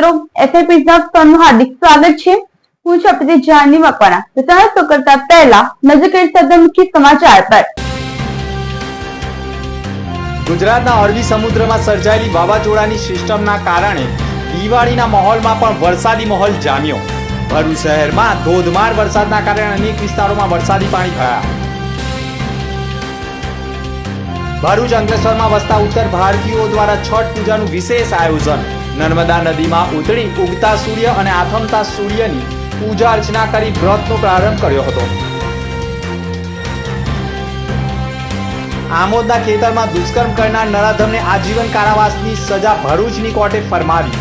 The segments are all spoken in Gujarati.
મિત્રો એસઆઈપી નું હાર્દિક સ્વાગત છે. હું છું આપણી જાની મકવાણા. તો ચાલો તો કરતા પહેલા નજર કરી સદન મુખ્ય સમાચાર પર. ગુજરાતના અરબી સમુદ્રમાં સર્જાયેલી વાવાઝોડાની સિસ્ટમના કારણે દિવાળીના માહોલમાં પણ વરસાદી માહોલ જામ્યો. ભરૂચ શહેરમાં ધોધમાર વરસાદના કારણે અનેક વિસ્તારોમાં વરસાદી પાણી ભરાયા. ભરૂચ અંકલેશ્વરમાં વસતા ઉત્તર ભારતીયો દ્વારા છઠ પૂજાનું વિશેષ આયોજન. નર્મદા નદીમાં ઉતરી ઉગતા સૂર્ય અને આથમતા સૂર્યની પૂજા અર્ચના કરી વ્રતનો પ્રારંભ કર્યો હતો. આમોદના ખેતરમાં દુષ્કર્મ કરનાર નરાધમને આજીવન કારાવાસની સજા ભરૂચની કોર્ટે ફરમાવી.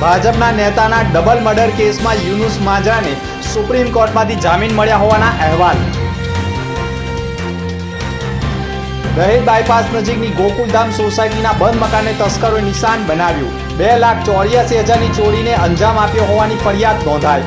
ભાજપના નેતાના ડબલ મર્ડર કેસમાં યુનુસ માંજરાને સુપ્રીમ કોર્ટમાંથી જામીન મળ્યા હોવાના અહેવાલ. દહેજ બાયપાસ નજીકની ગોકુલધામ સોસાયટીના બંધ મકાનને તસ્કરોએ નિશાન બનાવ્યું. બે લાખ ચોર્યાસી હજારની ચોરીને અંજામ આપ્યો હોવાની ફરિયાદ નોંધાઈ.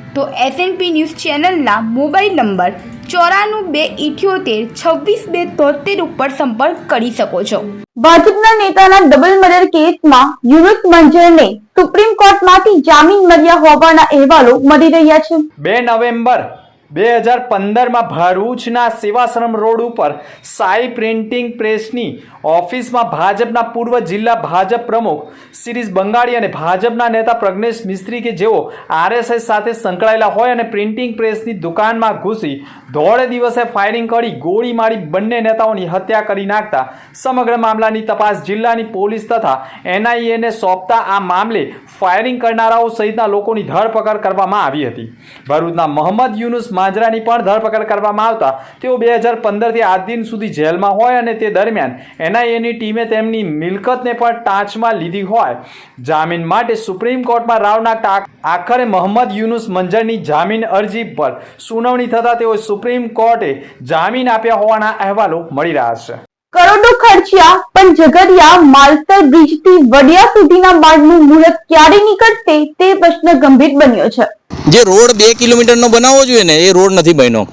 તો એસએનપી ન્યૂઝ ચેનલના મોબાઈલ નંબર ચોરાણું બે ઇઠ્યોતેર છવ્વીસ બે તોતેર ઉપર સંપર્ક કરી શકો છો. ભાજપના નેતાના ડબલ મર્ડર કેસમાં યુવક મંજરને સુપ્રીમ કોર્ટમાંથી જામીન મળ્યા હોવાના અહેવાલો મળી રહ્યા છે. બે નવેમ્બર બે હજાર પંદરમાં ભરૂચના સેવાશ્રમ રોડ ઉપર સાઈ પ્રિન્ટિંગ પ્રેસની ઓફિસમાં ભાજપના પૂર્વ જિલ્લા ભાજપ પ્રમુખ શિરીષ બંગાળી અને ભાજપના નેતા પ્રજ્ઞેશ મિસ્ત્રી કે જેઓ આરએસએસ સાથે સંકળાયેલા હોય અને પ્રિન્ટિંગ પ્રેસની દુકાનમાં ઘૂસી ધોળે દિવસે ફાયરિંગ કરી ગોળી મારી બંને નેતાઓની હત્યા કરી નાખતા સમગ્ર મામલાની તપાસ જિલ્લાની પોલીસ તથા એનઆઈએને સોંપતા આ મામલે ફાયરિંગ કરનારાઓ સહિતના લોકોની ધરપકડ કરવામાં આવી હતી. ભરૂચના મોહમ્મદ યુનુસ માંજરાની પણ ધરપકડ કરવામાં આવતા. તેઓ બે હજાર પંદરથી આજ દિન સુધી જેલમાં હોય અને તે દરમિયાન એનઆઈએની ટીમે તેમની મિલકતને પણ ટાંચમાં લીધી હોય. જામીન માટે સુપ્રીમ કોર્ટમાં રાવના આખરે મોહમ્મદ યુનુસ મંજરની જામીન અરજી પર સુનાવણી થતાં તેઓ સુપ્રીમ કોર્ટે જામીન આપ્યા હોવાના અહેવાલો મળી રહ્યા છે. કરોડો ખર્ચ્યા, પણ ઝઘડિયા માલસર બ્રિજથી વડિયા સુધીના માર્ગનું મુહૂર્ત ક્યારે નીકળશે તે પ્રશ્ન ગંભીર બન્યો છે. જે રોડ બે કિલોમીટરનો બનાવવો જોઈએ ને, એ રોડ નથી બન્યો.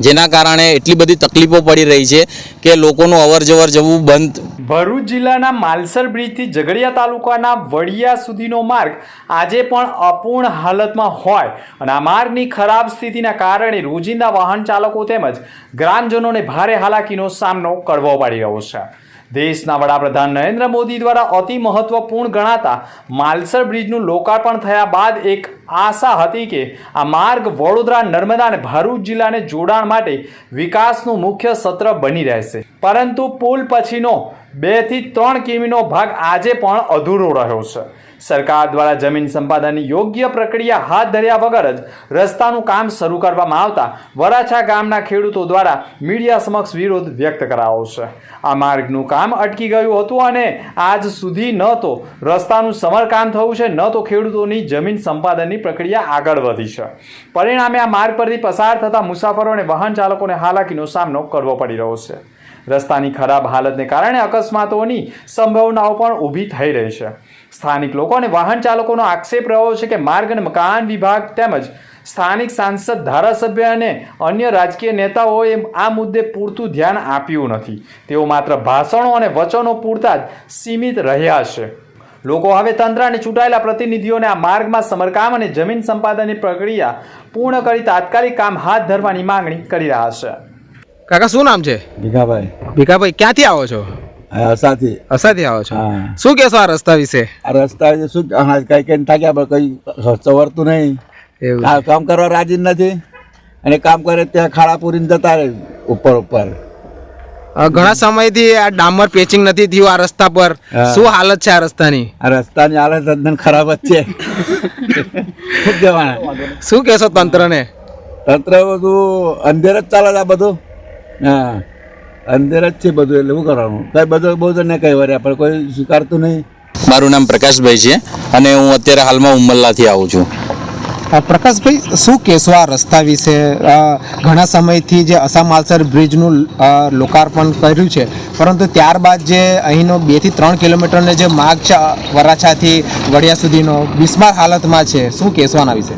જેના કારણે એટલી બધી તકલીફો પડી રહી છે કે લોકોનું અવર જવર જવું બંધ. ભરૂચ જિલ્લાના માલસર બ્રિજથી ઝઘડિયા તાલુકાના વડિયા સુધીનો માર્ગ આજે પણ અપૂર્ણ હાલતમાં હોય અને આ માર્ગની ખરાબ સ્થિતિના કારણે રોજિંદા વાહન ચાલકો તેમજ ગ્રામજનોને ભારે હાલાકીનો સામનો કરવો પડી રહ્યો છે. દેશના વડાપ્રધાન નરેન્દ્ર મોદી દ્વારા અતિ મહત્વપૂર્ણ ગણાતા માલસર બ્રિજનું લોકાર્પણ થયા બાદ એક આશા હતી કે આ માર્ગ વડોદરા, નર્મદા અને ભરૂચ જિલ્લાને જોડાણ માટે વિકાસનું મુખ્ય સત્ર બની રહેશે. પરંતુ પુલ પછીનો બેથી ત્રણ કિમીનો ભાગ આજે પણ અધૂરો રહ્યો છે. સરકાર દ્વારા જમીન સંપાદનની યોગ્ય પ્રક્રિયા હાથ ધર્યા વગર જ રસ્તાનું કામ શરૂ કરવામાં આવતા વરાછા ગામના ખેડૂતો દ્વારા મીડિયા સમક્ષ વિરોધ વ્યક્ત કરાયો છે. આ માર્ગનું કામ અટકી ગયું હતું અને આજ સુધી ન તો રસ્તાનું સમરકામ થયું છે, ન તો ખેડૂતોની જમીન સંપાદનની પ્રક્રિયા આગળ વધી છે. પરિણામે આ માર્ગ પરથી પસાર થતા મુસાફરો અને વાહન ચાલકોને હાલાકીનો સામનો કરવો પડી રહ્યો છે. રસ્તાની ખરાબ હાલતને કારણે અકસ્માતોની સંભાવનાઓ પણ ઊભી થઈ રહી છે. સ્થાનિક લોકો અને વાહન ચાલકોનો આક્ષેપ રહ્યો છે કે માર્ગ અને મકાન વિભાગ તેમજ સ્થાનિક સાંસદ ધારાસભ્ય અને અન્ય રાજકીય નેતાઓએ આ મુદ્દે પૂરતું ધ્યાન આપ્યું નથી. તેઓ માત્ર ભાષણો અને વચનો પૂરતા જ સીમિત રહ્યા છે. લોકો હવે તંત્ર અને ચૂંટાયેલા પ્રતિનિધિઓને આ માર્ગમાં સમરકામ અને જમીન સંપાદનની પ્રક્રિયા પૂર્ણ કરી તાત્કાલિક કામ હાથ ધરવાની માંગણી કરી રહ્યા છે. કાકા શું નામ છે? ભીખાભાઈ. ભીખાભાઈ ક્યાંથી આવો છો? આ સાથી અસાથી આવો છો? શું કહેશો આ રસ્તા વિશે? આ રસ્તા વિશે શું કઈ કઈ થાક્યા પણ કઈ સવરતું નહીં. કામ કરવા રાજી નથી. અને કામ કરે ત્યાં ખાડા પૂરીને જતા રહે ઉપર ઉપર. ઘણા સમયથી આ ડામર પેચિંગ નથી થયું આ રસ્તા પર. શું હાલત છે આ રસ્તાની? આ રસ્તાની હાલત તદ્દન ખરાબ જ છે. શું કહેશો તંત્રને? તંત્ર બધું અંધેર જ ચાલે છે આ બધું. હા. અંધેર જ છે બધું એટલે શું કરવાનું? કઈ બધું બહુ તને કઈ વર્યા પણ કોઈ સ્વીકારતું નહીં. મારું નામ પ્રકાશભાઈ છે અને હું અત્યારે હાલમાં ઉમરલાથી આવું છું. પ્રકાશભાઈ શું કહેશો આ રસ્તા વિશે? ઘણા સમયથી જે અસામ માલસર બ્રિજનું લોકાર્પણ કર્યું છે પરંતુ ત્યારબાદ જે અહીંનો બેથી ત્રણ કિલોમીટરનો જે માર્ગ છે વરાછાથી વડિયા સુધીનો બિસ્માર હાલતમાં છે શું કહેશો આના વિશે?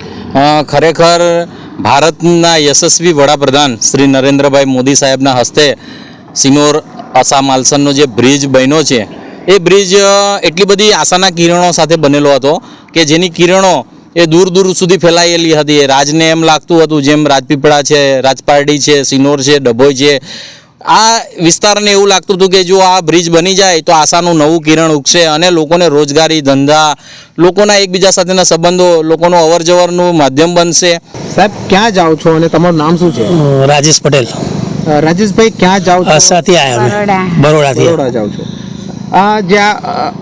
ખરેખર ભારતના યશસ્વી વડાપ્રધાન શ્રી નરેન્દ્રભાઈ મોદી સાહેબના હસ્તે સિનોર આશા માલસનનો જે બ્રિજ બન્યો છે એ બ્રિજ એટલી બધી આશાના કિરણો સાથે બનેલો હતો કે જેની કિરણો એ દૂર દૂર સુધી ફેલાયેલી હતી. રાજને એમ લાગતું હતું જેમ રાજપીપળા છે રાજપારડી છે સિનોર છે ડભોઈ છે. આ વિસ્તારને એવું લાગતું હતું કે જો આ બ્રિજ બની જાય તો આશાનું નવું કિરણ ઉગશે અને લોકોને રોજગારી ધંધા લોકોના એકબીજા સાથેના સંબંધો લોકોનો અવર જવરનું માધ્યમ બનશે. સાહેબ ક્યાં જાઓ છો અને તમારું નામ શું છે? રાજેશ પટેલ. રાજેશભાઈ ક્યાં જાઓ છો? અસાથી આવ્યા બરોડાથી. બરોડા જાઓ છો. આ જ્યાં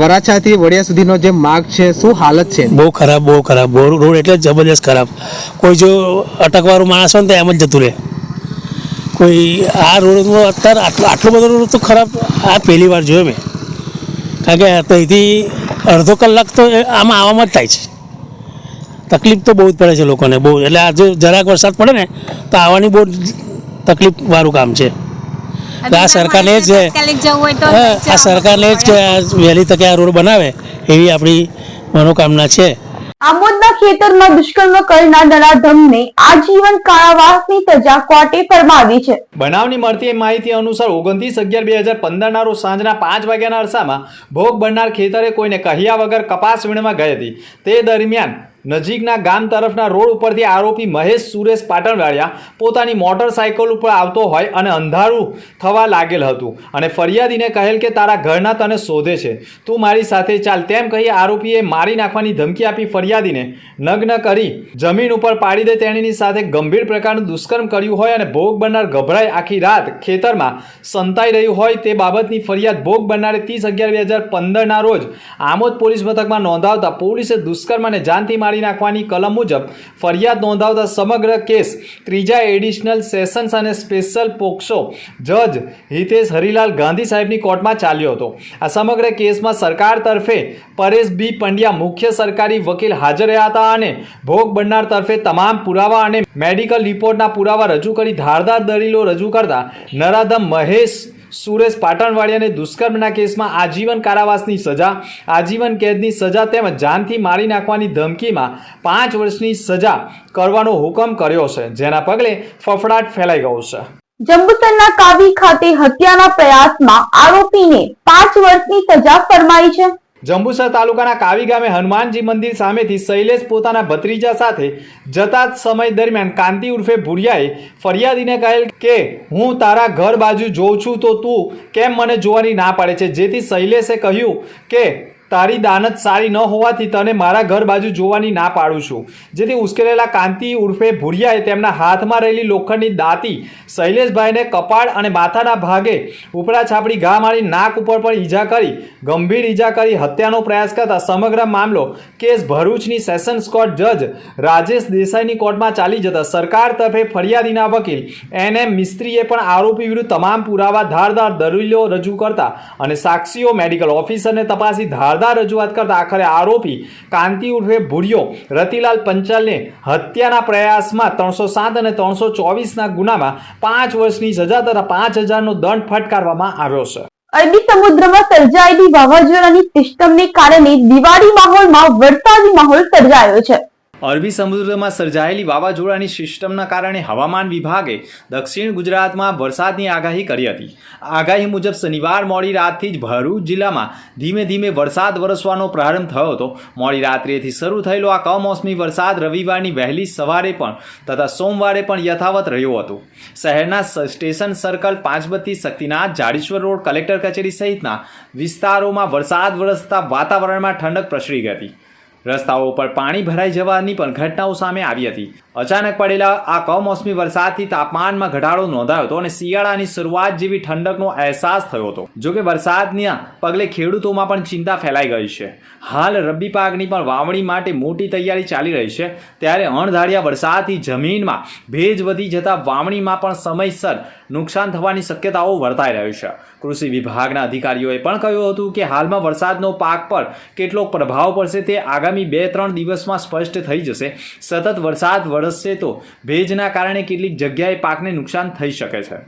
વરાછાથી વડિયા સુધીનો જે માર્ગ છે શું હાલત છે? બહુ ખરાબ બહુ ખરાબ. બહુ રોડ એટલે જબરદસ્ત ખરાબ. કોઈ જો અટકવાળું માણસ હોય ને તો એમ જ જતું રહે. કોઈ આ રોડમાં અત્યારે આટલો આટલો બધો રોડ તો ખરાબ. આ પહેલી વાર જોયો મેં. કારણ કે તો અહીંથી અડધો કલાક તો આમાં આવવામાં જ થાય છે. તકલીફ તો બહુ જ પડે છે લોકોને. બહુ એટલે આ જો જરાક વરસાદ પડે ને તો આવવાની બહુ તકલીફ વાળું કામ છે. આ સરકારને જ આ સરકારને જ કે વહેલી તકે આ રોડ બનાવે એવી આપણી મનોકામના છે. આમોદના ખેતરમાં દુષ્કર્મ કરનાર નરાધમને આજીવન કારાવાસની સજા કોર્ટે ફરમાવી છે. બનાવની મળતી માહિતી અનુસાર ઓગણત્રીસ અગિયાર બે હજાર પંદરના રોજ સાંજના પાંચ વાગ્યાના અરસામાં ભોગ બનનાર ખેતરે કોઈને કહ્યા વગર કપાસ વીણવા ગઈ હતી. તે દરમિયાન નજીકના ગામ તરફના રોડ ઉપરથી આરોપી મહેશ સુરેશ પાટણવાળિયા પોતાની મોટરસાયકલ ઉપર આવતો હોય અને અંધારું થવા લાગેલ હતું અને ફરિયાદીને કહેલ કે તારા ઘરના તને શોધે છે. તું મારી સાથે ચાલ. તેમ કહી આરોપીએ મારી નાખવાની ધમકી આપી ફરિયાદીને નગ્ન કરી જમીન ઉપર પાડી દે. તેણીની સાથે ગંભીર પ્રકારનું દુષ્કર્મ કર્યું હોય અને ભોગ બનનાર ગભરાઈ આખી રાત ખેતરમાં સંતાઈ રહ્યું હોય તે બાબતની ફરિયાદ ભોગ બનનારે ત્રીસ અગિયાર બે હજાર પંદરના રોજ આમોદ પોલીસ મથકમાં નોંધાવતા પોલીસે દુષ્કર્મ અને જાનથી મારી નાખવાની કલમ મુજબ ફરિયાદ નોંધાવતા સમગ્ર કેસ ત્રીજા એડિશનલ સેશન્સ અને સ્પેશિયલ પોક્સો જજ હિતેશ હરિલાલ ગાંધી સાહેબની કોર્ટમાં ચાલ્યો હતો. આ સમગ્ર કેસમાં સરકાર તરફે પરેશ બી પંડ્યા મુખ્ય સરકારી વકીલ હાજર રહ્યા હતા અને ભોગ બનનાર તરફે તમામ પુરાવા અને મેડિકલ રિપોર્ટના પુરાવા રજૂ કરી ધારદાર દલીલો રજૂ કરતા નરાધમ મહેશ સુરેશ પાટણવાડિયાને દુષ્કર્મના કેસમાં આજીવન કારાવાસની સજા, આજીવન કેદની સજા તેમજ જાનથી મારી નાખવાની ધમકીમાં પાંચ વર્ષની સજા કરવાનો હુકમ કર્યો છે, જેના પગલે ફફડાટ ફેલાઈ ગયો છે. જંબુસરના કાવી ખાતે હત્યાના પ્રયાસમાં આરોપીને પાંચ વર્ષની સજા ફરમાઈ છે. જંબુસર તાલુકાના કાવી ગામે હનુમાનજી મંદિર સામેથી શૈલેષ પોતાના ભત્રીજા સાથે જતા જ સમય દરમિયાન કાંતિ ઉર્ફે ભુરિયાએ ફરિયાદીને કહેલ કે, હું તારા ઘર બાજુ જોઉં છું તો તું કેમ મને જોવાની ના પાડે છે? જેથી શૈલેષે કહ્યું કે તારી દાનત સારી ન હોવાથી તને મારા ઘર બાજુ જોવાની ના પાડું છું. જેથી ઉશ્કેરેલા કાંતિ ઉર્ફે ભુરિયાએ તેમના હાથમાં રહેલી લોખંડની દાંતી શૈલેષભાઈને કપાળ અને માથાના ભાગે ઉપરા છાપડી ઘા મારી નાક ઉપર પણ ઈજા કરી, ગંભીર ઈજા કરી હત્યાનો પ્રયાસ કરતા સમગ્ર મામલો કેસ ભરૂચની સેશન્સ કોર્ટ જજ રાજેશ દેસાઈની કોર્ટમાં ચાલી જતા સરકાર તરફે ફરિયાદીના વકીલ એન એમ મિસ્ત્રીએ પણ આરોપી વિરુદ્ધ તમામ પુરાવા ધારદાર દલીલો રજૂ કરતા અને સાક્ષીઓ મેડિકલ ઓફિસરને તપાસી ધારદાર રજૂઆત કરતા આખરે આરોપી કાંતિ ઉર્ફે ભુરિયો રતિલાલ પંચાલને હત્યાના પ્રયાસમાં ત્રણસો સાત અને ત્રણસો ચોવીસના ગુનામાં પાંચ વર્ષની સજા તથા પાંચ હજારનો દંડ ફટકારવામાં આવ્યો છે. અરબી સમુદ્રમાં સર્જાયેલી વાવાઝોડાની સિસ્ટમને કારણે દિવાળી માહોલમાં વરસાદી માહોલ સર્જાયો છે. અરબી સમુદ્રમાં સર્જાયેલી વાવાઝોડાની સિસ્ટમના કારણે હવામાન વિભાગે દક્ષિણ ગુજરાતમાં વરસાદની આગાહી કરી હતી. આગાહી મુજબ શનિવાર મોડી રાતથી જ ભરૂચ જિલ્લામાં ધીમે ધીમે વરસાદ વરસવાનો પ્રારંભ થયો હતો. મોડી રાત્રેથી શરૂ થયેલો આ કમોસમી વરસાદ રવિવારની વહેલી સવારે પણ તથા સોમવારે પણ યથાવત રહ્યો હતો. શહેરના station circle Panchbatti Shaktinath Jadeshwar road collector કચેરી સહિતના વિસ્તારોમાં વરસાદ વરસતા વાતાવરણમાં ઠંડક પ્રસરી ગઈ હતી. રસ્તાઓ પર પાણી ભરાઈ જવાની પણ ઘટનાઓ સામે આવી હતી. અચાનક પડેલા આ કમોસમી વરસાદથી તાપમાનમાં ઘટાડો નોંધાયો હતો અને શિયાળાની શરૂઆત જેવી ઠંડકનો અહેસાસ થયો હતો. જોકે વરસાદના પગલે ખેડૂતોમાં પણ ચિંતા ફેલાઈ ગઈ છે. હાલ રબ્બી પાકની પણ વાવણી માટે મોટી તૈયારી ચાલી રહી છે. ત્યારે અણધાર્યા વરસાદથી જમીનમાં ભેજ વધી જતા વાવણીમાં પણ સમયસર નુકસાન થવાની શક્યતાઓ વર્તાઈ રહી છે. કૃષિ વિભાગના અધિકારીઓએ પણ કહ્યું હતું કે હાલમાં વરસાદનો પાક પર કેટલો પ્રભાવ પડશે તે આગામી બે ત્રણ દિવસમાં સ્પષ્ટ થઈ જશે. સતત વરસાદ વરસશે તો ભેજના કારણે કેટલીક જગ્યાએ પાકને નુકસાન થઈ શકે છે.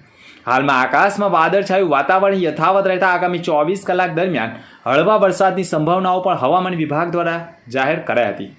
હાલમાં આકાશમાં વાદળછાયું વાતાવરણ યથાવત રહેતા આગામી ચોવીસ કલાક દરમિયાન હળવા વરસાદની સંભાવનાઓ પણ હવામાન વિભાગ દ્વારા જાહેર કરાઈ હતી.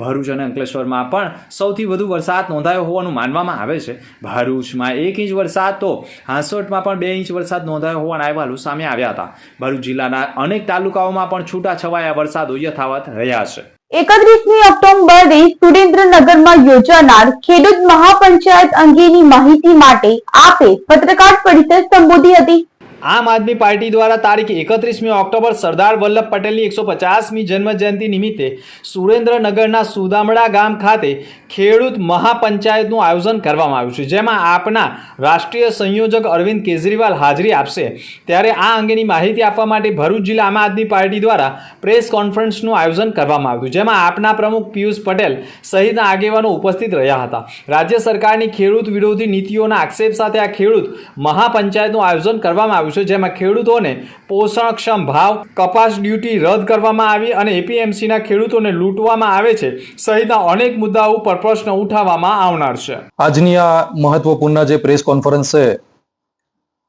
ભરૂચ અને અંકલેશ્વરમાં પણ સૌથી વધુ વરસાદ નોંધાયો હોવાનું માનવામાં આવે છે. ભરૂચમાં એક ઇંચ વરસાદ તો હાંસોટમાં પણ બે ઇંચ વરસાદ નોંધાયો હોવાના અહેવાલો સામે આવ્યા હતા. ભરૂચ જિલ્લાના અનેક તાલુકાઓમાં પણ છૂટાછવાયા વરસાદો યથાવત રહ્યા છે. એકત્રીસમી ઓક્ટોબરે સુરેન્દ્રનગરમાં યોજાનાર ખેડૂત મહાપંચાયત અંગેની માહિતી માટે આપે પત્રકાર પરિષદ સંબોધી હતી. આમ આદમી પાર્ટી દ્વારા તારીખ એકત્રીસમી ઓક્ટોબર સરદાર વલ્લભ પટેલની એકસો પચાસમી જન્મજયંતિ નિમિત્તે સુરેન્દ્રનગરના સુદામડા ગામ ખાતે ખેડૂત મહાપંચાયતનું આયોજન કરવામાં આવ્યું છે, જેમાં આપના રાષ્ટ્રીય સંયોજક અરવિંદ કેજરીવાલ હાજરી આપશે. ત્યારે આ અંગેની માહિતી આપવા માટે ભરૂચ જિલ્લા આમ આદમી પાર્ટી દ્વારા પ્રેસ કોન્ફરન્સનું આયોજન કરવામાં આવ્યું જેમાં આપના પ્રમુખ પિયુષ પટેલ સહિતના આગેવાનો ઉપસ્થિત રહ્યા હતા. રાજ્ય સરકારની ખેડૂત વિરોધી નીતિઓના આક્ષેપ સાથે આ ખેડૂત મહાપંચાયતનું આયોજન કરવામાં આવ્યું છે જેમાં ખેડૂતોને પોષણક્ષમ ભાવ, કપાસ ડ્યુટી રદ કરવામાં આવી અને એપીએમસીના ખેડૂતોને લૂંટવામાં આવે છે સહિતના અનેક મુદ્દાઓ ઉપર પ્રશ્ન ઉઠાવવામાં આવનાર છે. આજની આ મહત્વપૂર્ણ જે પ્રેસ કોન્ફરન્સ છે,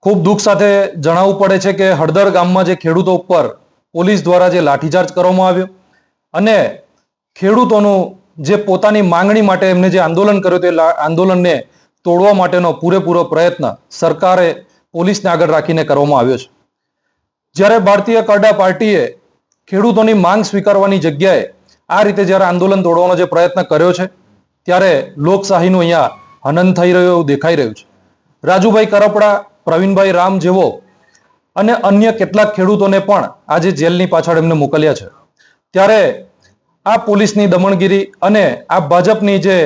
ખૂબ દુઃખ સાથે જણાવવું પડે છે કે હળદર ગામમાં જે ખેડૂતો ઉપર પોલીસ દ્વારા જે લાઠીચાર્જ કરવામાં આવ્યો અને ખેડૂતોનું જે પોતાની માંગણી માટે એમને જે આંદોલન કર્યું તે આંદોલનને તોડવા માટેનો પૂરેપૂરો પ્રયત્ન સરકારે પોલીસને આગળ રાખીને કરવામાં આવ્યો છે. જ્યારે ભારતીય કરડા પાર્ટીએ ખેડૂતોની માંગ સ્વીકારવાની જગ્યાએ આ રીતે જ્યારે આંદોલન તોડવાનો જે પ્રયત્ન કર્યો છે, ત્યારે લોકશાહીનું અહીંયા હનન થઈ રહ્યું એવું દેખાઈ રહ્યું છે. રાજુભાઈ કરપડા, પ્રવીણભાઈ રામ જેવો અને અન્ય કેટલાક ખેડૂતોને પણ આજે જેલની પાછળ એમને મોકલ્યા છે. ત્યારે આ પોલીસની દમણગીરી અને આ ભાજપની જે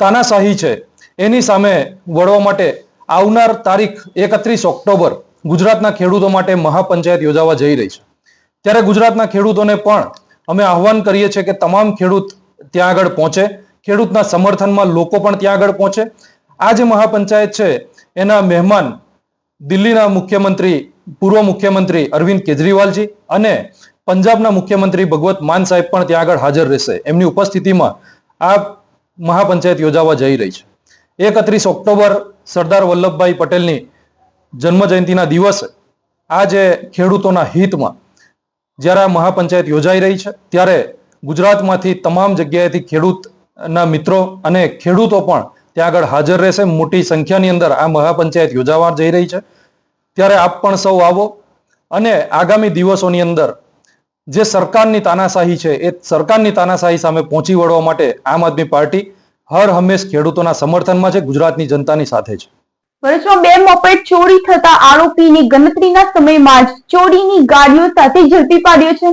તાનાશાહી છે, એની સામે વળવા માટે આવનાર તારીખ એકત્રીસ ઓક્ટોબર ગુજરાતના ખેડૂતો માટે મહાપંચાયત યોજાવા જઈ રહી છે. ત્યારે ગુજરાતના ખેડૂતોને પણ અમે આહવાન કરીએ છીએ કે તમામ ખેડૂત ત્યાં આગળ પહોંચે. ખેડૂતના સમર્થનમાં લોકો પણ ત્યાં આગળ પહોંચે. આ જે મહાપંચાયત છે, એના મહેમાન દિલ્હીના મુખ્યમંત્રી, પૂર્વ મુખ્યમંત્રી અરવિંદ કેજરીવાલજી અને પંજાબના મુખ્યમંત્રી ભગવત માન સાહેબ પણ ત્યાં આગળ હાજર રહેશે. એમની ઉપસ્થિતિમાં આ મહાપંચાયત યોજાવા જઈ રહી છે. એકત્રીસ ઓક્ટોબર સરદાર વલ્લભભાઈ પટેલની જન્મજયંતિના દિવસે આજે ખેડૂતોના હિતમાં જ્યારે આ મહાપંચાયત યોજાઈ રહી છે, ત્યારે ગુજરાતમાંથી તમામ જગ્યાએથી ખેડૂતના મિત્રો અને ખેડૂતો પણ ત્યાં આગળ હાજર રહેશે. મોટી સંખ્યાની અંદર આ મહાપંચાયત યોજાવા જઈ રહી છે. ત્યારે આપ પણ સૌ આવો અને આગામી દિવસોની અંદર જે સરકારની તાનાશાહી છે, એ સરકારની તાનાશાહી સામે પહોંચી વળવા માટે આમ આદમી પાર્ટી હર હંમેશ ખેડૂતોના સમર્થનમાં છે, ગુજરાતની જનતાની સાથે છે. વર્ષમાં બે મોપેડ ચોરી થતા આરોપીની ગણતરીના સમયમાં જ ચોરીની ગાડીઓ સાથે ઝડપી પાડ્યો છે.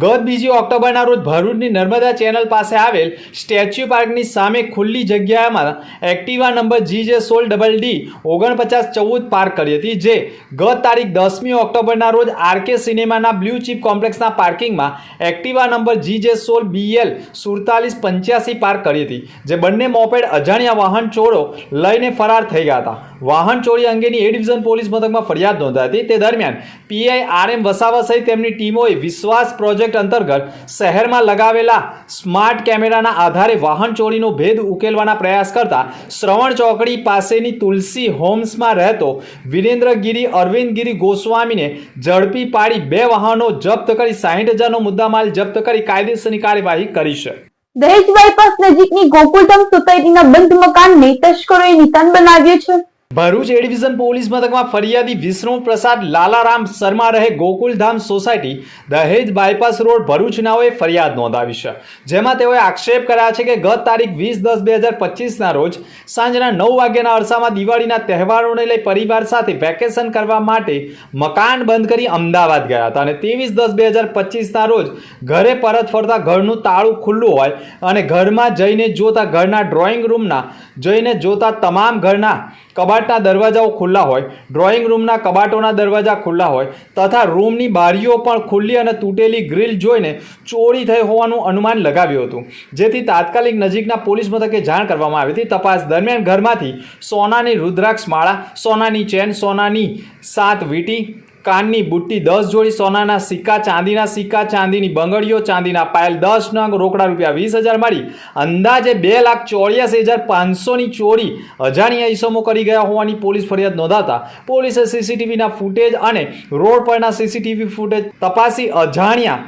ગત બીજી ઓક્ટોબરના રોજ ભરૂચની નર્મદા ચેનલ પાસે આવેલ સ્ટેચ્યુ પાર્કની સામે ખુલ્લી જગ્યામાં એક્ટિવા નંબર જી જે સોળ ડબલ ડી ઓગણપચાસ ચૌદ પાર્ક કરી હતી, જે ગત તારીખ દસમી ઓક્ટોબરના રોજ આરકે સિનેમાના બ્લુ ચીપ કોમ્પ્લેક્સના પાર્કિંગમાં એક્ટિવા નંબર જી જે સોળ બીએલ સુડતાલીસ પંચ્યાસી પાર્ક કરી હતી, જે બંને મોપેડ અજાણ્યા વાહન ચોરો લઈને ફરાર થઈ ગયા હતા. વાહન ચોરી અંગેની એ ડિવિઝન પોલીસ મથકમાં ફરિયાદ નોંધાઈ હતી. તે દરમિયાન પીઆઈ આર વસાવા સહિત તેમની ટીમોએ વિશ્વાસ પ્રોજેક્ટ અંતર્ગત શહેરમાં લગાવેલા સ્માર્ટ કેમેરાના આધારે વાહન ચોરીનો ભેદ ઉકેલવાના પ્રયાસ કરતા શ્રવણ ચોકડી પાસેની તુલસી હોમ્સમાં રહેતો વિરેન્દ્રગીરી અરવિંદગીરી ગોસ્વામીને ઝડપી પાડી બે વાહનો જપ્ત કરી સાહીઠ હજારનો મુદ્દામાલ જપ્ત કરી કાયદેસરની કાર્યવાહી કરી છે. દહેજ બાયપાસ નજીકની ગોકુલધામ સોસાયટીના બંધ મકાનને તસ્કરોએ નિશાન બનાવ્યું છે. ભરૂચ એ પોલીસ મથકમાં ફરિયાદી વિષ્ણુ પ્રસાદ, લાલારામ શર્મા રહે Gokuldham society Dahej bypass road Bharuch નાઓએ ફરિયાદ નોંધાવી છે. જેમાં તેઓએ આક્ષેપ કર્યા છે કે ગત તારીખ વીસ દસ બે હજાર પચીસના રોજ સાંજના નવ વાગ્યાના અરસામાં દિવાળીના તહેવારોને લઈ પરિવાર સાથે વેકેશન કરવા માટે મકાન બંધ કરી અમદાવાદ ગયા હતા અને ત્રેવીસ દસ બે હજાર પચીસના રોજ ઘરે પરત ફરતા ઘરનું તાળું ખુલ્લું હોય અને ઘરમાં જઈને જોતા ઘરના ડ્રોઈંગ રૂમના જઈને જોતા તમામ ઘરના કબાટના દરવાજાઓ ખુલ્લા હોય ડ્રોઈંગ રૂમના કબાટોના દરવાજા ખુલ્લા હોય, તથા રૂમની બારીઓ પણ ખુલ્લી અને તૂટેલી ગ્રીલ જોઈને ચોરી થઈ હોવાનું અનુમાન લગાવ્યું હતું. જેથી તાત્કાલિક નજીકના પોલીસ મથકે જાણ કરવામાં આવી હતી. તપાસ દરમિયાન ઘરમાંથી સોનાની રુદ્રાક્ષ માળા, સોનાની ચેન, સોનાની સાત વીંટી કાનની બુટ્ટી દસ જોડી સોનાના સિક્કા, ચાંદીના સિક્કા, ચાંદીની બંગડીઓ, ચાંદીના પાયલ દસ નંગ રોકડા રૂપિયા વીસ હજાર મળી. અંદાજે બે લાખ ચોર્યાસી હજાર પાંચસોની ચોરી અજાણ્યા ઈસમો કરી ગયા હોવાની પોલીસ ફરિયાદ નોંધાતા પોલીસે સીસીટીવીના ફૂટેજ અને રોડ પરના સીસીટીવી ફૂટેજ તપાસી અજાણ્યા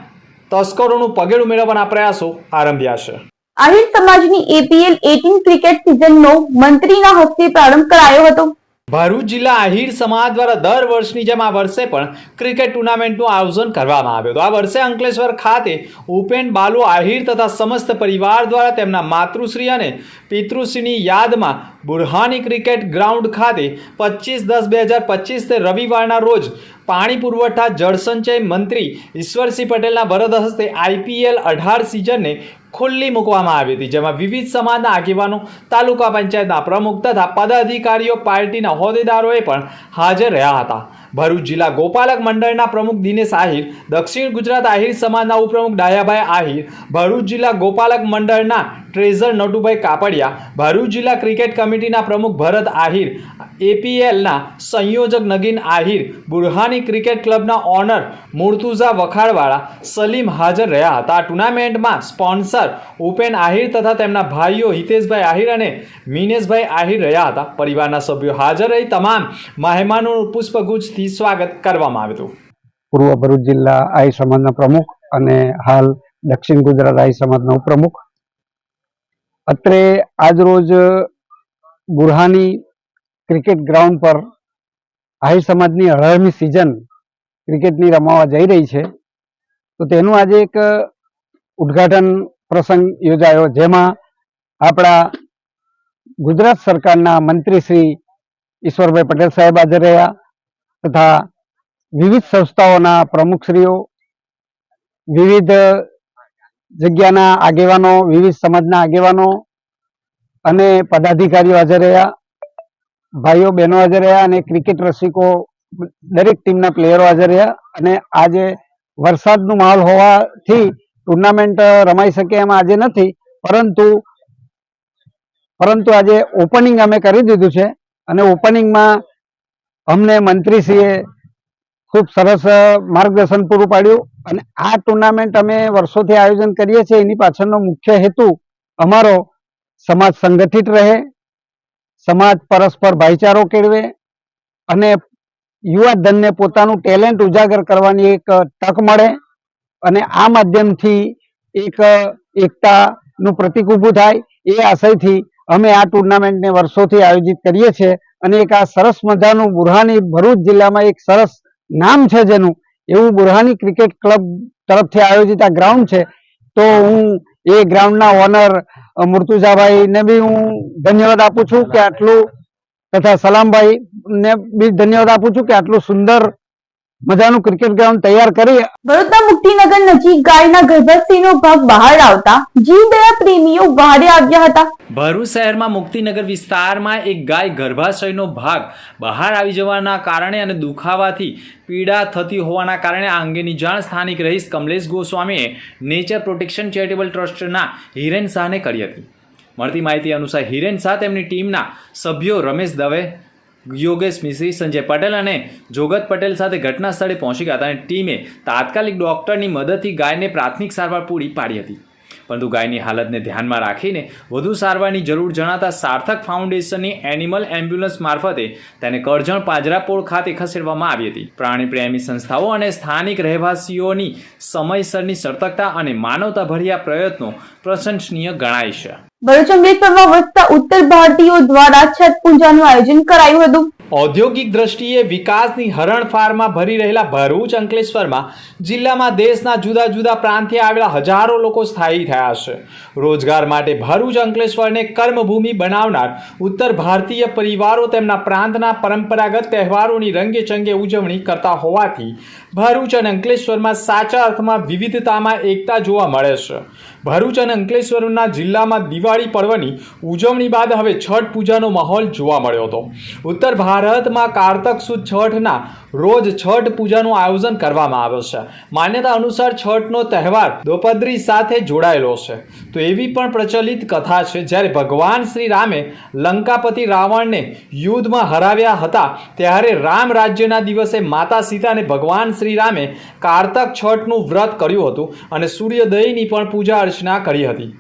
તસ્કરોનું પગેડું મેળવવાના પ્રયાસો આરંભ્યા છે. આહિર સમાજની એપીએલ એટીન ક્રિકેટ સિઝનનો મંત્રીના હસ્તે પ્રારંભ કરાયો હતો. ભરૂચ જિલ્લા આહિર સમાજ દ્વારા દર વર્ષની જેમ આ વર્ષે પણ ક્રિકેટ ટુર્નામેન્ટનું આયોજન કરવામાં આવ્યું હતું. આ વર્ષે અંકલેશ્વર ખાતે ઉપેન બાલુ આહિર તથા સમસ્ત પરિવાર દ્વારા તેમના માતૃશ્રી અને પિતૃશ્રીની યાદમાં બુરહાની ક્રિકેટ ગ્રાઉન્ડ ખાતે પચીસ દસ બે હજાર પચીસ તે રવિવારના રોજ પાણી પુરવઠા જળસંચય મંત્રી ઈશ્વરસિંહ પટેલના વરદ હસ્તે આઈપીએલ અઢાર સિઝનને ખુલ્લી મૂકવામાં આવી હતી, જેમાં વિવિધ સમાજના આગેવાનો, તાલુકા પંચાયતના પ્રમુખ તથા પદાધિકારીઓ, પાર્ટીના હોદ્દેદારોએ પણ હાજર રહ્યા હતા. ભરૂચ જિલ્લા ગોપાલક મંડળના પ્રમુખ દિનેશ આહિર, દક્ષિણ ગુજરાત આહિર સમાજના ઉપપ્રમુખ ડાયાભાઈ આહિર, ભરૂચ જિલ્લા ગોપાલક મંડળના ટ્રેઝર નટુભાઈ કાપડિયા, ભરૂચ જિલ્લા ક્રિકેટ કમિટીના પ્રમુખ ભરત આહિર, એપીએલના સંયોજક નગીન આહિર, બુરહાની ક્રિકેટ ક્લબના ઓનર મુર્તુઝા વખાડવાળા સલીમ હાજર રહ્યા હતા. ટુર્નામેન્ટમાં સ્પોન્સર ઉપેન આહિર તથા તેમના ભાઈઓ હિતેશભાઈ આહિર અને મિનેશભાઈ આહિર રહ્યા હતા. પરિવારના સભ્યો હાજર રહી તમામ મહેમાનોનું પુષ્પગુચ્છથી સ્વાગત કરવામાં આવ્યું હતું. પૂર્વ ભરૂચ જિલ્લા આઈ સમાજના પ્રમુખ અને હાલ દક્ષિણ ગુજરાત આઈ સમાજના ઉપપ્રમુખ અત્રે આજરોજ બુરહાની ક્રિકેટ ગ્રાઉન્ડ પર આહિર સમાજની અઢારમી સિઝન ક્રિકેટની રમાવા જઈ રહી છે. તો તેનું આજે એક ઉદ્ઘાટન પ્રસંગ યોજાયો, જેમાં આપણા ગુજરાત સરકારના મંત્રી શ્રી ઈશ્વરભાઈ પટેલ સાહેબ હાજર રહ્યા તથા વિવિધ સંસ્થાઓના પ્રમુખશ્રીઓ, વિવિધ જગ્યાના આગેવાનો, વિવિધ સમાજના આગેવાનો અને પદાધિકારીઓ હાજર રહ્યા, ભાઈઓ, બહેનો હાજર રહ્યા અને ક્રિકેટ રસિકો, દરેક ટીમના પ્લેયરો હાજર રહ્યા અને આજે વરસાદનો માહોલ હોવાથી ટુર્નામેન્ટ રમાઈ શકે એમ આજે નથી, પરંતુ પરંતુ આજે ઓપનિંગ અમે કરી દીધું છે અને ઓપનિંગમાં અમને મંત્રીશ્રીએ ખૂબ સરસ માર્ગદર્શન પૂરું પાડ્યું. અને આ ટુર્નામેન્ટ અમે વર્ષોથી આયોજન કરીએ છીએ. એની પાછળનો મુખ્ય હેતુ અમારો સમાજ સંગઠિત રહે, સમાજ પરસ્પર ભાઈચારો કેળવે અને યુવા ધનને પોતાનું ટેલેન્ટ ઉજાગર કરવાની એક તક મળે અને આ માધ્યમથી એક એકતાનું પ્રતિક ઊભું થાય એ આશયથી અમે આ ટુર્નામેન્ટને વર્ષોથી આયોજિત કરીએ છીએ. અને એક આ સરસ મજાનું બુરહાની ભરૂચ જિલ્લામાં એક સરસ નામ છે જેનું? એવું બુરહાની ક્રિકેટ ક્લબ તરફથી આયોજિત આ ગ્રાઉન્ડ છે. તો હું એ ગ્રાઉન્ડના ઓનર મુર્તુઝાભાઈને બી હું ધન્યવાદ આપું છું કે આટલું, તથા સલામભાઈ ને બી ધન્યવાદ આપું છું કે આટલું સુંદર મજાનું ક્રિકેટ ગ્રાઉન્ડ તૈયાર કરી વડોદરા મુક્તિનગર નજીક ગાયના ગર્ભસ્થીનો ભાગ બહાર આવતા જીવદયા પ્રેમીઓ બહારે આવ્યા હતા. ભરૂચ શહેરમાં મુક્તિનગર વિસ્તારમાં એક ગાય ગર્ભાશયનો ભાગ બહાર આવી જવાના કારણે અને દુખાવાથી પીડા થતી હોવાના કારણે આ અંગેની જાણ સ્થાનિક રહીશ કમલેશ ગોસ્વામીએ નેચર પ્રોટેક્શન ચેરિટેબલ ટ્રસ્ટના હિરેન શાહને કરી હતી. મળતી માહિતી અનુસાર હિરેન શાહ તેમની ટીમના સભ્યો રમેશ દવે યોગેશ મિશ્રી, સંજય પટેલ અને જોગત પટેલ સાથે ઘટના સ્થળે પહોંચી ગયા હતા અને ટીમે તાત્કાલિક ડોક્ટરની મદદથી ગાયને પ્રાથમિક સારવાર પૂરી પાડી હતી. પરંતુ ગાયની હાલતને ધ્યાનમાં રાખીને વધુ સારવારની જરૂર જણાતા સાર્થક ફાઉન્ડેશનની એનિમલ એમ્બ્યુલન્સ મારફતે તેને કરજણ પાજરાપોળ ખાતે ખસેડવામાં આવી હતી. પ્રાણી પ્રેમી સંસ્થાઓ અને સ્થાનિક રહેવાસીઓની સમયસરની સર્તકતા અને માનવતાભર્યા પ્રયત્નો પ્રશંસનીય ગણાય છે. ભરૂચ અમરેશ્વરમાં વસતા ઉત્તર ભારતીયો દ્વારા છઠ પૂજાનું આયોજન કરાયું હતું. ઔદ્યોગિક દ્રષ્ટિએ વિકાસની હરણફારમાં ભરી રહેલા ભરૂચ અંકલેશ્વરમાં જિલ્લામાં દેશના જુદા જુદા પ્રાંતથી આવેલા હજારો લોકો સ્થાયી થયા છે. રોજગાર માટે ભરૂચ અંકલેશ્વરને કર્મભૂમિ બનાવનાર ઉત્તર ભારતીય પરિવારો તેમના પ્રાંતના પરંપરાગત તહેવારોની રંગેચંગે ઉજવણી કરતા હોવાથી ભરૂચ અને અંકલેશ્વરમાં સાચા અર્થમાં વિવિધતામાં એકતા જોવા મળે છે. ભરૂચ અને અંકલેશ્વરના જિલ્લામાં દિવાળી પર્વની ઉજવણી બાદ હવે છઠ પૂજાનો માહોલ જોવા મળ્યો હતો. ઉત્તર ભારતમાં કારતક સુદ છઠના રોજ છઠ પૂજાનું આયોજન કરવામાં આવે છે. માન્યતા અનુસાર છઠનો તહેવાર દ્રૌપદી સાથે જોડાયેલો છે. તો એવી પણ પ્રચલિત કથા છે, જ્યારે ભગવાન શ્રી રામે લંકાપતિ રાવણને યુદ્ધમાં હરાવ્યા હતા, ત્યારે રામ રાજ્યના દિવસે માતા સીતાને ભગવાન શ્રી રામે કારતક છઠનું વ્રત કર્યું હતું અને સૂર્યોદયની પણ પૂજા અર્ચના કરી હતી.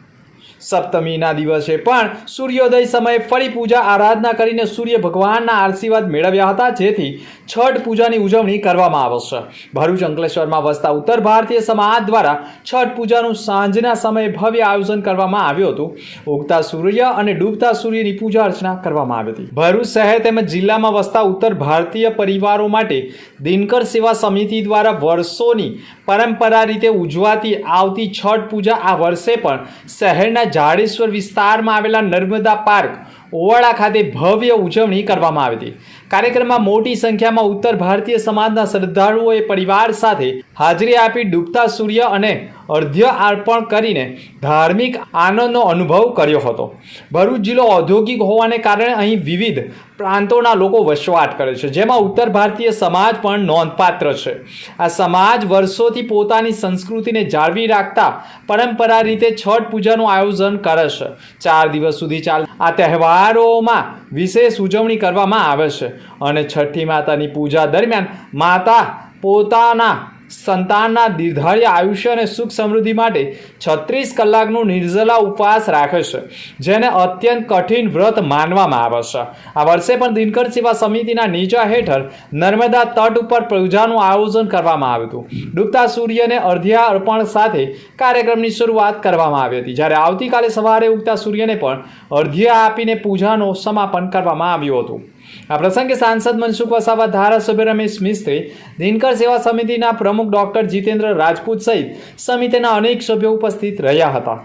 સપ્તમીના દિવસે પણ સૂર્યોદય સમયે ફરી પૂજા, આરાધના કરીને સૂર્ય ભગવાનના આશીર્વાદ મેળવ્યા હતા. જેથી છઠ પૂજાની ઉજવણી કરવામાં આવશે. ભરૂચ અંકલેશ્વરમાં વસતા ઉત્તર ભારતીય સમાજ દ્વારા છઠ પૂજાનું સાંજના સમયે ભવ્ય આયોજન કરવામાં આવ્યું હતું. ઉગતા સૂર્ય અને ડૂબતા સૂર્યની પૂજા અર્ચના કરવામાં આવી હતી. ભરૂચ શહેર તેમજ જિલ્લામાં વસતા ઉત્તર ભારતીય પરિવારો માટે દિનકર સેવા સમિતિ દ્વારા વર્ષોની પરંપરા રીતે ઉજવાતી આવતી છઠ પૂજા આ વર્ષે પણ શહેરના જાડેશ્વર વિસ્તારમાં આવેલા નર્મદા પાર્ક ઓવાળા ખાતે ભવ્ય ઉજવણી કરવામાં આવી હતી. કાર્યક્રમમાં મોટી સંખ્યામાં ઉત્તર ભારતીય સમાજના શ્રદ્ધાળુઓએ પરિવાર સાથે હાજરી આપી ડૂબતા સૂર્ય અને અર્ધ્ય અર્પણ કરીને ધાર્મિક આનંદનો અનુભવ કર્યો હતો. ભરૂચ જિલ્લો ઔદ્યોગિક હોવાને કારણે અહીં વિવિધ પ્રાંતોના લોકો વસવાટ કરે છે, જેમાં ઉત્તર ભારતીય સમાજ પણ નોંધપાત્ર છે. આ સમાજ વર્ષોથી પોતાની સંસ્કૃતિને જાળવી રાખતા પરંપરા રીતે છઠ પૂજાનું આયોજન કરે છે. ચાર દિવસ સુધી ચાલ, આ તહેવારોમાં વિશેષ ઉજવણી કરવામાં આવે છે. અને છઠ્ઠી માતાની પૂજા દરમિયાન માતા પોતાના સંતાનના દીર્ઘાયુ આયુષ્ય અને સુખ સમૃદ્ધિ માટે છત્રીસ કલાકનું નિર્જલા ઉપવાસ રાખે છે, જેને અત્યંત કઠિન વ્રત માનવામાં આવે છે. આ વર્ષે પણ દિનકર સેવા સમિતિના નીચા હેઠળ નર્મદા તટ ઉપર પૂજાનું આયોજન કરવામાં આવ્યું હતું. ડૂબતા સૂર્યને અર્ધ્યા અર્પણ સાથે કાર્યક્રમની શરૂઆત કરવામાં આવી હતી. જ્યારે આવતીકાલે સવારે ઉગતા સૂર્યને પણ અર્ધ્ય આપીને પૂજાનું સમાપન કરવામાં આવ્યું હતું. આ પ્રસંગે સાંસદ મનસુખ વસાવા, ધારાસભ્ય રમેશ મિસ્ત્રી, દિનકર સેવા સમિતિના પ્રમુખ ડોક્ટર જીતેન્દ્ર રાજપૂત સહિત સમિતિના અનેક સભ્યો ઉપસ્થિત રહ્યા હતા.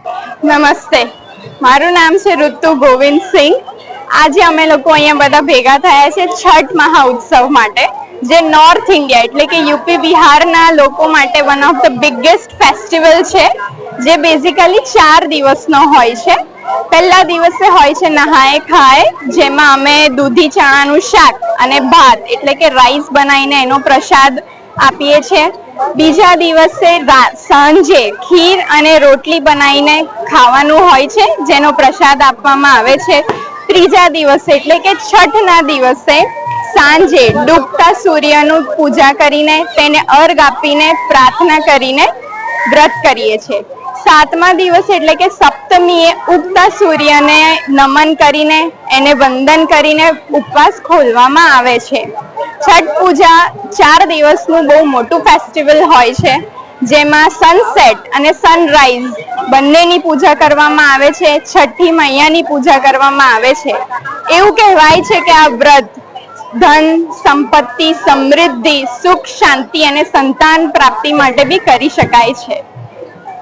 નમસ્તે. મારું નામ છે ઋતુ ગોવિંદ સિંહ. આજે અમે લોકો અહીંયા બધા ભેગા થયા છે છઠ મહાઉત્સવ માટે, જે નોર્થ ઇન્ડિયા એટલે કે યુપી બિહારના લોકો માટે one of the biggest festival છે, જે બેઝિકલી ચાર દિવસનો હોય છે. પહેલા દિવસે હોય છે નહાય ખાય, જેમાં અમે દૂધી, ચણાનું શાક અને ભાત, એટલે કે રાઈસ બનાવીને એનો પ્રસાદ આપીએ છીએ. બીજા દિવસે સાંજે ખીર અને રોટલી બનાવીને ખાવાનું હોય છે, જેનો પ્રસાદ આપવામાં આવે છે. ત્રીજા દિવસે, એટલે કે છઠના દિવસે, સાંજે ડૂબતા સૂર્યનું પૂજા કરીને તેને અર્ઘ આપીને પ્રાર્થના કરીને વ્રત કરીએ છીએ. સાતમા દિવસે એટલે કે સપ્તમીએ ઉગતા સૂર્યને નમન કરીને એને વંદન કરીને ઉપવાસ ખોલવામાં આવે છે. છઠ પૂજા ચાર દિવસનું બહુ મોટું ફેસ્ટિવલ હોય છે, જેમાં સનસેટ અને સનરાઈઝ બંનેની પૂજા કરવામાં આવે છે છઠ્ઠી મૈયાની પૂજા કરવામાં આવે છે. એવું કહેવાય છે કે આ વ્રત ધન, સંપત્તિ, સમૃદ્ધિ, સુખ, શાંતિ અને સંતાન પ્રાપ્તિ માટે બી કરી શકાય છે.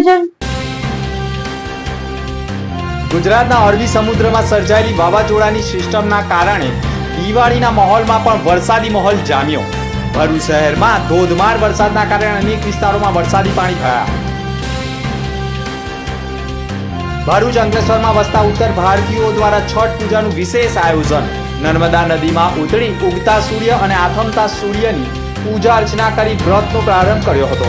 એક ગુજરાતના અરબી સમુદ્રમાં સર્જાયેલી વાવાઝોડાની સિસ્ટમના કારણે દિવાળીના માહોલમાં પણ વરસાદી માહોલ જામ્યો. ભરૂચ શહેરમાં ધોધમાર વરસાદના કારણે અનેક વિસ્તારોમાં વરસાદી પાણી ભરાયા. ભરૂચ અંકલેશ્વરમાં વસતા ઉત્તર ભારતીયો દ્વારા છઠ પૂજાનું વિશેષ આયોજન. નર્મદા નદીમાં ઉતરી ઉગતા સૂર્ય અને આથમતા સૂર્યની પૂજા અર્ચના કરી વ્રતનો પ્રારંભ કર્યો હતો.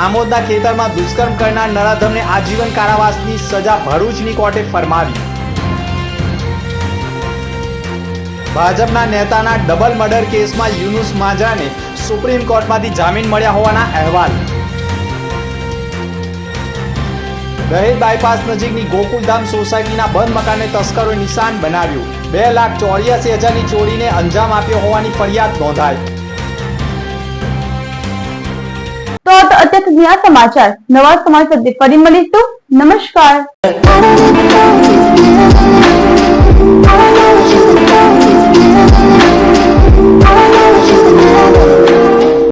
આમોદના ખેતરમાં દુષ્કર્મ કરનાર નરાધમને આજીવન કારાવાસની સજા ભરૂચની કોર્ટે ફરમાવી. ભાજપના નેતાના ડબલ મર્ડર કેસમાં યુનુસ માજાને સુપ્રીમ કોર્ટમાંથી જામીન મળ્યા હોવાના અહેવાલ. દહેજ બાયપાસ નજીકની ગોકુલધામ સોસાયટીના બંધ મકાનને તસ્કરોએ નિશાન બનાવ્યું. બે લાખ ચોર્યાસી હજારની ચોરીને અંજામ આપ્યો હોવાની ફરિયાદ નોંધાઈ. સુધીના સમાચાર નવા સમાચાર ફરી મળીશું નમસ્કાર.